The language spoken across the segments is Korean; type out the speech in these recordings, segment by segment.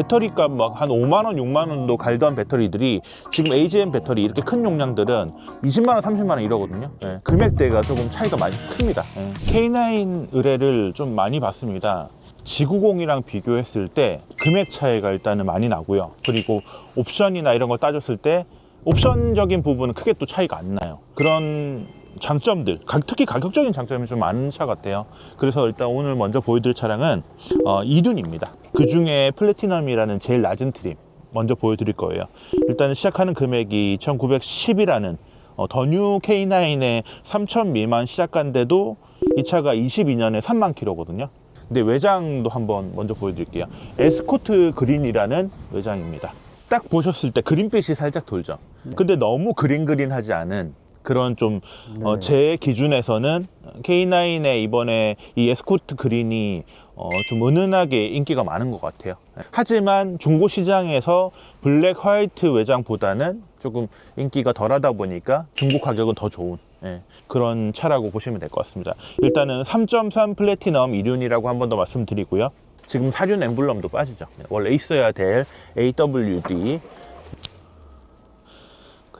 배터리 값 막 한 5만 원, 6만 원도 갈던 배터리들이 지금 AGM 배터리 이렇게 큰 용량들은 20만 원, 30만 원 이러거든요. 예, 금액대가 조금 차이가 많이 큽니다. 예. K9 의뢰를 좀 많이 받습니다. 지구공이랑 비교했을 때 금액 차이가 일단은 많이 나고요. 그리고 옵션이나 이런 걸 따졌을 때 옵션적인 부분은 크게 또 차이가 안 나요. 그런 장점들, 가- 특히 가격적인 장점이 좀 많은 차 같아요. 그래서 일단 오늘 먼저 보여드릴 차량은 어, 이둔입니다. 그 중에 플래티넘이라는 제일 낮은 트림 먼저 보여드릴 거예요. 일단은 시작하는 금액이 2,910이라는 어, 더뉴 K9의 3,000 미만 시작한데도 이 차가 22년에 3만 킬로거든요. 근데 외장도 한번 먼저 보여드릴게요. 에스코트 그린이라는 외장입니다. 딱 보셨을 때 그린빛이 살짝 돌죠. 근데 너무 그린 그린 하지 않은 그런 좀제 기준에서는 K9의 이번에 이 에스코트 그린이 어, 좀 은은하게 인기가 많은 것 같아요. 하지만 중고 시장에서 블랙 화이트 외장보다는 조금 인기가 덜하다 보니까 중고 가격은 더 좋은 예, 그런 차라고 보시면 될 것 같습니다. 일단은 3.3 플래티넘 이륜이라고 한 번 더 말씀드리고요. 지금 사륜 엠블럼도 빠지죠. 네, 원래 있어야 될 AWD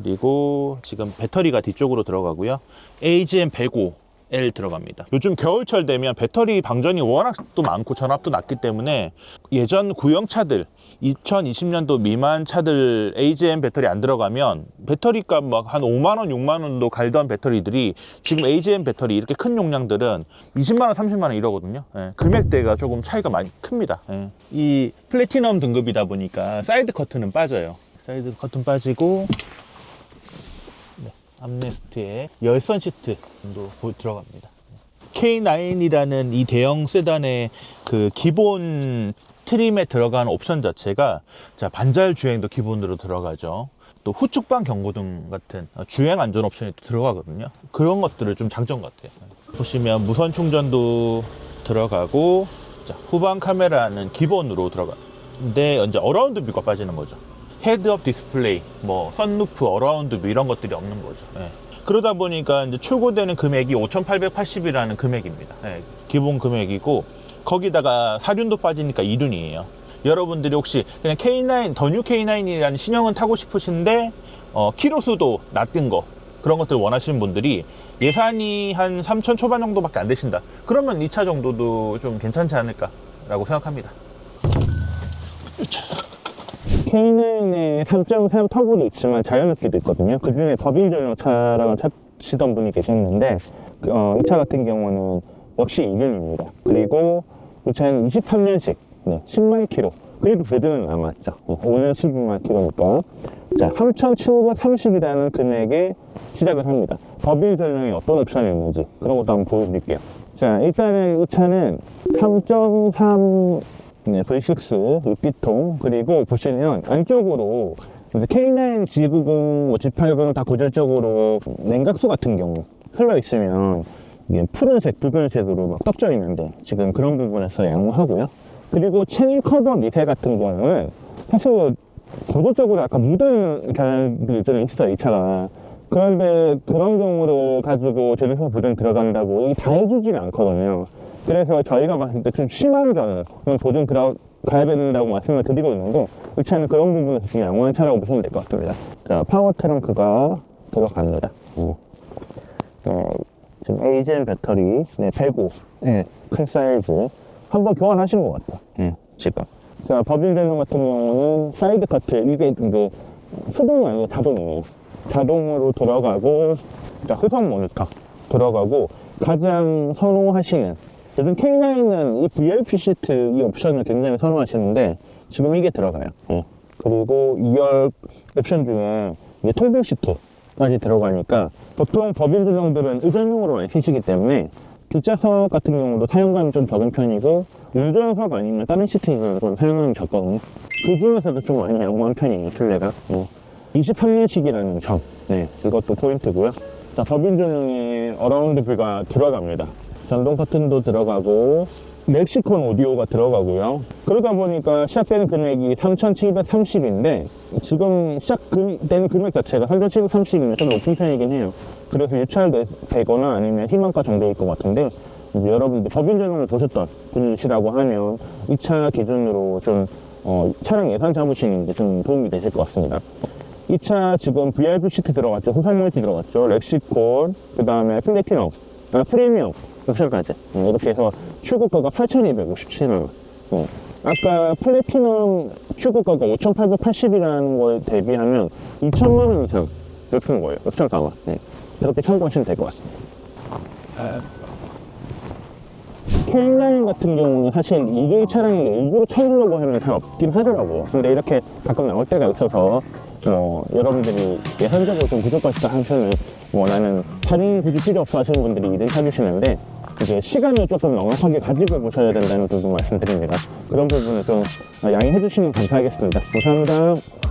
그리고 지금 배터리가 뒤쪽으로 들어가고요. AGM 105L 들어갑니다. 요즘 겨울철 되면 배터리 방전이 워낙 또 많고 전압도 낮기 때문에 예전 구형 차들 2020년도 미만 차들 AGM 배터리 안 들어가면 배터리 값 막 한 5만 원, 6만 원도 갈던 배터리들이 지금 AGM 배터리 이렇게 큰 용량들은 20만 원, 30만 원 이러거든요. 예, 금액대가 조금 차이가 많이 큽니다. 예. 이 플래티넘 등급이다 보니까 사이드 커튼은 빠져요. 사이드 커튼 빠지고 암레스트에 열선 시트도 보- 들어갑니다. K9이라는 이 대형 세단의 그 기본 트림에 들어간 옵션 자체가 자 반자율 주행도 기본으로 들어가죠. 또 후측방 경고등 같은 주행 안전 옵션이 또 들어가거든요. 그런 것들을 좀 장점 같아요. 보시면 무선 충전도 들어가고 자 후방 카메라는 기본으로 들어가. 근데 이제 어라운드 뷰가 빠지는 거죠. 헤드업 디스플레이, 뭐 선루프, 어라운드 뷰 이런 것들이 없는 거죠. 예. 그러다 보니까 이제 출고되는 금액이 5,880이라는 금액입니다. 예, 기본 금액이고 거기다가 사륜도 빠지니까 이륜이에요. 여러분들이 혹시 그냥 K9, 더 뉴 K9이라는 신형은 타고 싶으신데 어, 키로수도 낮은 거 그런 것들 원하시는 분들이 예산이 한 3천 초반 정도밖에 안 되신다. 그러면 이 차 정도도 좀 괜찮지 않을까라고 생각합니다. K9의 3.3 터보도 있지만 자연스키도 있거든요. 그 중에 더빙 전용 차량을 찾으시던 분이 계셨는데, 그, 어, 이 차 같은 경우는 역시 2륜입니다. 그리고 이 차는 23년식, 네, 10만 킬로. 그래도 배드는 남았죠. 어, 5년 12만 킬로니까. 자, 3,730이라는 금액에 시작을 합니다. 더빙 전용에 어떤 옵션이 있는지 그런 것도 한번 보여드릴게요. 자, 일단은 이 차는 3.3 네, V6 육기통 그리고 보시면 안쪽으로 이제 K9, G90, 뭐 G80 다 고질적으로 냉각수 같은 경우 흘러 있으면 이게 푸른색, 붉은색으로 막 떡져 있는데 지금 그런 부분에서 양호하고요. 그리고 체인 커버 밑에 같은 경우는 사실 전국적으로 약간 묻은 계열들이 있어요, 이 차가. 그런데 그런 경우로 가지고 제조사 보증 들어간다고 이게 다 해주지는 않거든요. 그래서 저희가 봤을 때 좀 심한 경우, 그런 보증 들어 가야 된다고 말씀을 드리고 있는데, 이 차는 그런 부분에서 지금 양호한 차라고 보시면 될 것 같습니다. 자, 파워 트렁크가 들어갑니다. 음. 어, 지금 AGM 배터리, 네, 105, 네, 큰 사이즈. 한번 교환하신 것 같아요. 음, 지금. 자, 법인 전용 같은 경우는 사이드 커트, 이게 그 수동 아니고 자동이에요. 자동으로 돌아가고, 자, 후속 모니터 들어가고, 가장 선호하시는, 요즘 K9은 이 VIP 시트 이 옵션을 굉장히 선호하시는데, 지금 이게 들어가요. 예. 그리고 2열 옵션 중에 이게 통풍 시트까지 들어가니까, 보통 법인 조정들은 의전용으로 쓰시기 때문에, 뒷좌석 같은 경우도 사용감이 좀 적은 편이고, 운전석 아니면 다른 시트는 좀 사용감이 적거든요. 그 중에서도 좀 많이 양호한 편이에요, 툴레가. 뭐. 23년식이라는 점. 네, 그것도 포인트고요. 자, 법인 전용에 어라운드 뷰가 들어갑니다. 전동 커튼도 들어가고, 멕시콘 오디오가 들어가고요. 그러다 보니까 시작되는 금액이 3,730인데, 지금 시작되는 금액 자체가 3,730이면 좀 높은 편이긴 해요. 그래서 유찰되거나 아니면 희망가 정도일 것 같은데, 여러분들 법인 전용을 보셨던 분이시라고 하면, 이차 기준으로 좀 어, 차량 예산 잡으시는 데좀 도움이 되실 것 같습니다. 이차 지금 VIP 시트 들어갔죠. 후상 멀티 들어갔죠. 렉시콜, 그 다음에 플래티넘, 아, 프리미엄, 옵션까지. 어, 이렇게 해서 출고가가 8,257원. 어. 아까 플래티넘 출고가가 5,880이라는 걸 대비하면 2천만 원 이상 높은 거예요. 옵션가가. 네. 그렇게 참고하시면 될 것 같습니다. K9 같은 경우는 사실 이게 차량이 일부러 찾으려고 하면 잘 없긴 하더라고요. 근데 이렇게 가끔 나올 때가 있어서 뭐 여러분들이 예산적으로 좀 부족하시다 뭐 나는 사진이 굳이 필요 없어 하시는 분들이 이를 찾으시는데 이제 시간을 조금 넉넉하게 가지고 보셔야 된다는 부분 말씀드립니다. 그런 부분을 좀 양해해 주시면 감사하겠습니다. 감사합니다.